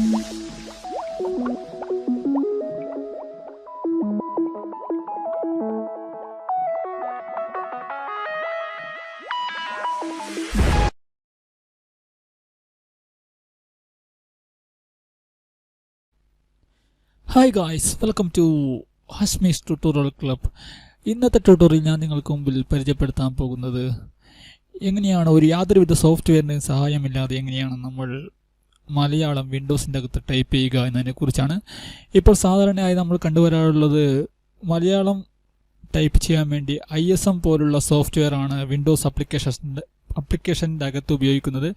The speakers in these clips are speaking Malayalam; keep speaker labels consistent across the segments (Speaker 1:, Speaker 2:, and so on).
Speaker 1: ഹായ് ഗായ്സ് വെൽക്കം ടു ഹസ്മീസ് ട്യൂട്ടോറിയൽ ക്ലബ് ഇന്നത്തെ ട്യൂട്ടോറിയൽ ഞാൻ നിങ്ങൾക്ക് മുമ്പിൽ പരിചയപ്പെടുത്താൻ പോകുന്നത്. എങ്ങനെയാണ് ഒരു യാതൊരുവിധ സോഫ്റ്റ്വെയറിന്റെയും സഹായമില്ലാതെ എങ്ങനെയാണ് നമ്മൾ മലയാളം വിൻഡോസിന്റെ അകത്ത് ടൈപ്പ് ചെയ്യുക എന്നതിനെ കുറിച്ചാണ് ഇപ്പോൾ സാധാരണയായി നമ്മൾ കണ്ടുവരാറുള്ളത് മലയാളം ടൈപ്പ് ചെയ്യാൻ വേണ്ടി ഐ എസ് എം പോലുള്ള സോഫ്റ്റ്വെയർ ആണ് വിൻഡോസ് അപ്ലിക്കേഷൻസിന്റെ അപ്ലിക്കേഷന്റെ അകത്ത് ഉപയോഗിക്കുന്നത്.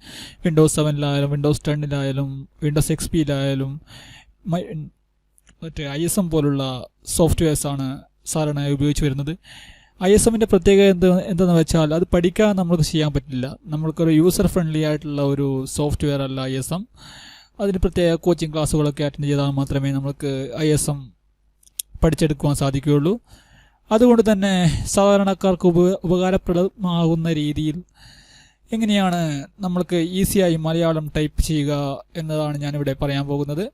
Speaker 1: വിൻഡോസ് സെവനിലായാലും വിൻഡോസ് ടെന്നിലായാലും വിൻഡോസ് എക്സ് പിയിലായാലും മറ്റേ ഐ എസ് എം പോലുള്ള സോഫ്റ്റ്വെയർസാണ് സാധാരണയായി ഉപയോഗിച്ച് വരുന്നത്. ഐ എസ് എമ്മിന്റെ പ്രത്യേകത എന്ത് എന്തെന്ന് വെച്ചാൽ അത് പഠിക്കാൻ നമ്മൾക്ക് ചെയ്യാൻ പറ്റില്ല. നമ്മൾക്കൊരു യൂസർ ഫ്രണ്ട്ലി ആയിട്ടുള്ള ഒരു സോഫ്റ്റ്വെയർ അല്ല ഐ എസ് എം. അതിന് പ്രത്യേക കോച്ചിങ് ക്ലാസ്സുകളൊക്കെ അറ്റൻഡ് ചെയ്താൽ മാത്രമേ നമുക്ക് ഐ എസ് എം പഠിച്ചെടുക്കുവാൻ സാധിക്കുകയുള്ളൂ. അതുകൊണ്ട് തന്നെ സാധാരണക്കാർക്ക് ഉപ ഉപകാരപ്രദമാകുന്ന രീതിയിൽ എങ്ങനെയാണ് നമ്മൾക്ക് ഈസിയായി മലയാളം ടൈപ്പ് ചെയ്യുക എന്നതാണ് ഞാനിവിടെ പറയാൻ പോകുന്നത്.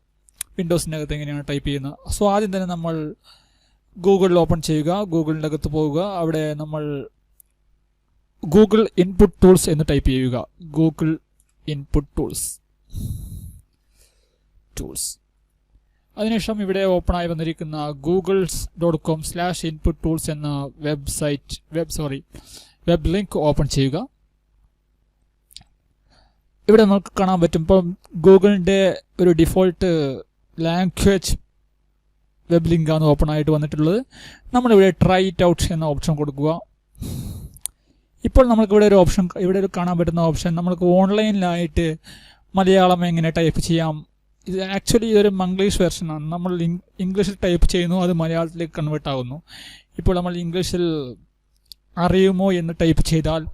Speaker 1: വിൻഡോസിന്റെ അകത്ത് എങ്ങനെയാണ് ടൈപ്പ് ചെയ്യുന്നത്? സോ ആദ്യം തന്നെ നമ്മൾ ഗൂഗിളിൽ ഓപ്പൺ ചെയ്യുക ഗൂഗിളിന്റെ അകത്ത് പോവുക അവിടെ നമ്മൾ ഗൂഗിൾ ഇൻപുട്ട് ടൂൾസ് എന്ന് ടൈപ്പ് ചെയ്യുക. ഗൂഗിൾ ഇൻപുട്ട് ടൂൾസ് ടൂൾസ് അതിനുശേഷം ഇവിടെ ഓപ്പണായി വന്നിരിക്കുന്ന googles dot com slash input tools എന്ന website web sorry web link open ചെയ്യുക. ഇവിടെ നമുക്ക് കാണാൻ പറ്റും. ഇപ്പം ഗൂഗിളിന്റെ ഒരു ഡിഫോൾട്ട് ലാംഗ്വേജ് വെബ് ലിങ്കാണ് ഓപ്പൺ ആയിട്ട് വന്നിട്ടുള്ളത്. നമ്മളിവിടെ ട്രൈ ഇറ്റ് ഔട്ട് എന്ന ഓപ്ഷൻ കൊടുക്കുക. ഇപ്പോൾ നമുക്ക് ഇവിടെ ഒരു ഓപ്ഷൻ ഇവിടെ ഒരു കാണാൻ പറ്റുന്ന ഓപ്ഷൻ നമുക്ക് ഓൺലൈനിലായിട്ട് മലയാളം എങ്ങനെ ടൈപ്പ് ചെയ്യാം. ഇത് ആക്ച്വലി ഇതൊരു മംഗ്ലീഷ് വെർഷനാണ് നമ്മൾ ഇംഗ്ലീഷിൽ ടൈപ്പ് ചെയ്യുന്നു അത് മലയാളത്തിലേക്ക് കൺവേർട്ട് ആകുന്നു ഇപ്പോൾ നമ്മൾ ഇംഗ്ലീഷിൽ അറിയുമോ എന്ന് ടൈപ്പ് ചെയ്താൽ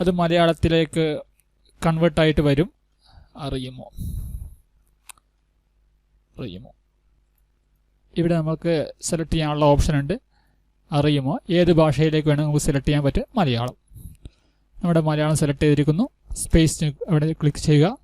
Speaker 1: അത് മലയാളത്തിലേക്ക് കൺവേർട്ടായിട്ട് വരും. അറിയുമോ? അറിയുമോ? ഇവിടെ നമുക്ക് സെലക്ട് ചെയ്യാനുള്ള ഓപ്ഷൻ ഉണ്ട്. അറിയുമോ? ഏത് ഭാഷയിലേക്ക് വേണമെങ്കിൽ നമുക്ക് സെലക്ട് ചെയ്യാൻ പറ്റും? മലയാളം. നമ്മുടെ മലയാളം സെലക്ട് ചെയ്തിരിക്കുന്നു. സ്പേസ് അവിടെ ക്ലിക്ക് ചെയ്യുക.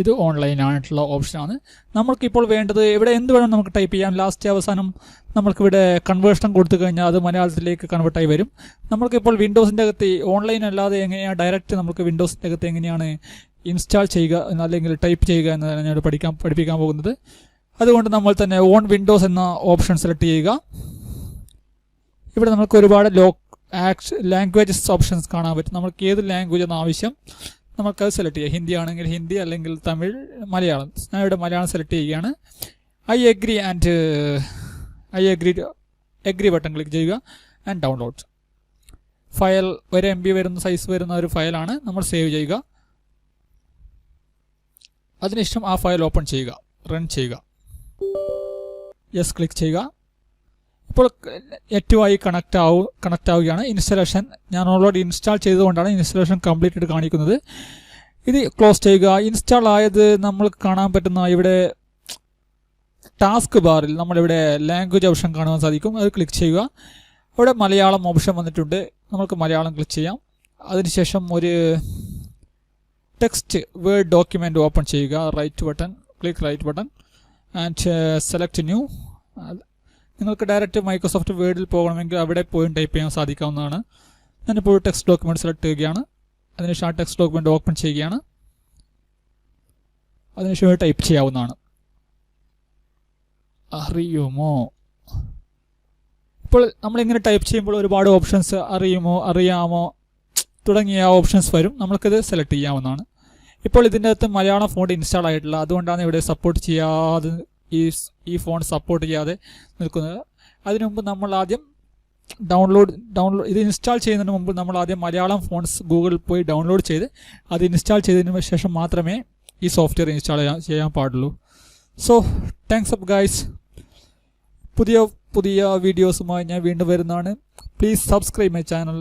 Speaker 1: ഇത് ഓൺലൈൻ ആയിട്ടുള്ള ഓപ്ഷനാണ്. നമുക്കിപ്പോൾ വേണ്ടത് ഇവിടെ എന്ത് വേണം നമുക്ക് ടൈപ്പ് ചെയ്യാം. ലാസ്റ്റ് അവസാനം നമ്മൾക്കിവിടെ കൺവേർഷൻ കൊടുത്തു കഴിഞ്ഞാൽ അത് മലയാളത്തിലേക്ക് കൺവേർട്ടായി വരും. നമ്മൾക്കിപ്പോൾ വിൻഡോസിന്റെ അകത്ത് ഓൺലൈൻ അല്ലാതെ എങ്ങനെയാണ് ഡയറക്റ്റ് നമുക്ക് വിൻഡോസിന്റെ അകത്ത് എങ്ങനെയാണ് ഇൻസ്റ്റാൾ ചെയ്യുക അല്ലെങ്കിൽ ടൈപ്പ് ചെയ്യുക എന്നതാണ് ഞാൻ പഠിക്കാൻ പഠിപ്പിക്കാൻ പോകുന്നത്. അതുകൊണ്ട് നമ്മൾ തന്നെ ഓൺ വിൻഡോസ് എന്ന ഓപ്ഷൻ സെലക്ട് ചെയ്യുക. ഇവിടെ നമുക്ക് ഒരുപാട് ലോ ആക്സ് ലാംഗ്വേജസ് ഓപ്ഷൻസ് കാണാൻ പറ്റും. നമുക്ക് ഏത് ലാംഗ്വേജ് ആവശ്യം? നമുക്കത് സെലക്ട് ചെയ്യാം. ഹിന്ദി ആണെങ്കിൽ ഹിന്ദി അല്ലെങ്കിൽ തമിഴ് മലയാളം. ഞാൻ ഇവിടെ മലയാളം സെലക്ട് ചെയ്യുകയാണ്. I agree and I agree agree button click ചെയ്യുക ആൻഡ് ഡൗൺലോഡ് ഫയൽ ഒരു എം ബി വരുന്ന സൈസ് വരുന്ന ഒരു ഫയലാണ് നമ്മൾ സേവ് ചെയ്യുക. അതിനുശേഷം ആ ഫയൽ ഓപ്പൺ ചെയ്യുക. റൺ ചെയ്യുക. യെസ് ക്ലിക്ക് ചെയ്യുക. ഇപ്പോൾ നെറ്റുമായി കണക്റ്റ് ആവും കണക്റ്റ് ആവുകയാണ്. ഇൻസ്റ്റലേഷൻ ഞാൻ ഓൾറെഡി ഇൻസ്റ്റാൾ ചെയ്തുകൊണ്ടാണ് ഇൻസ്റ്റലേഷൻ കംപ്ലീറ്റ് കാണിക്കുന്നത്. ഇത് ക്ലോസ് ചെയ്യുക. ഇൻസ്റ്റാൾ ആയത് നമ്മൾ കാണാൻ പറ്റുന്ന ഇവിടെ ടാസ്ക് ബാറിൽ നമ്മളിവിടെ ലാംഗ്വേജ് ഓപ്ഷൻ കാണുവാൻ സാധിക്കും. അത് ക്ലിക്ക് ചെയ്യുക. അവിടെ മലയാളം ഓപ്ഷൻ വന്നിട്ടുണ്ട്. നമുക്ക് മലയാളം ക്ലിക്ക് ചെയ്യാം. അതിനുശേഷം ഒരു ടെക്സ്റ്റ് വേർഡ് ഡോക്യുമെന്റ് ഓപ്പൺ ചെയ്യുക. Right button click right button and select new നിങ്ങൾക്ക് ഡയറക്റ്റ് മൈക്രോസോഫ്റ്റ് വേർഡിൽ പോകണമെങ്കിൽ അവിടെ പോയി ടൈപ്പ് ചെയ്യാൻ സാധിക്കാവുന്നതാണ്. ഞാനിപ്പോൾ ടെക്സ്റ്റ് ഡോക്യുമെന്റ് സെലക്ട് ചെയ്യുകയാണ്. അതിനുശേഷം ആ ടെക്സ്റ്റ് ഡോക്യുമെന്റ് ഓപ്പൺ ചെയ്യുകയാണ്. അതിനുശേഷം ടൈപ്പ് ചെയ്യാവുന്നതാണ്. അറിയുമോ? ഇപ്പോൾ നമ്മളിങ്ങനെ ടൈപ്പ് ചെയ്യുമ്പോൾ ഒരുപാട് ഓപ്ഷൻസ് അറിയുമോ അറിയാമോ? തുടങ്ങിയ ഓപ്ഷൻസ് വരും. നമ്മൾക്കിത് സെലക്ട് ചെയ്യാവുന്നതാണ്. ഇപ്പോൾ ഇതിന്റെ അകത്ത് മലയാളം ഫോണ്ട് ഇൻസ്റ്റാൾ ആയിട്ടില്ല. അതുകൊണ്ടാണ് ഇവിടെ സപ്പോർട്ട് ചെയ്യാതെ ഈ ഈ ഫോൺ സപ്പോർട്ട് ചെയ്യാതെ നിൽക്കുന്നത്. അതിനു മുമ്പ് നമ്മൾ ആദ്യം ഡൗൺലോഡ് ഡൗൺലോഡ് ഇത് ഇൻസ്റ്റാൾ ചെയ്യുന്നതിന് മുമ്പ് നമ്മൾ ആദ്യം മലയാളം ഫോൺസ് ഗൂഗിളിൽ പോയി ഡൗൺലോഡ് ചെയ്ത് അത് ഇൻസ്റ്റാൾ ചെയ്തതിന് ശേഷം മാത്രമേ ഈ സോഫ്റ്റ്വെയർ ഇൻസ്റ്റാൾ ചെയ്യാൻ ചെയ്യാൻ പാടുള്ളൂ. സോ താങ്ക്സ് അപ്പ് ഗൈസ് പുതിയ പുതിയ വീഡിയോസുമായി ഞാൻ വീണ്ടും വരുന്നതാണ്. Please subscribe my channel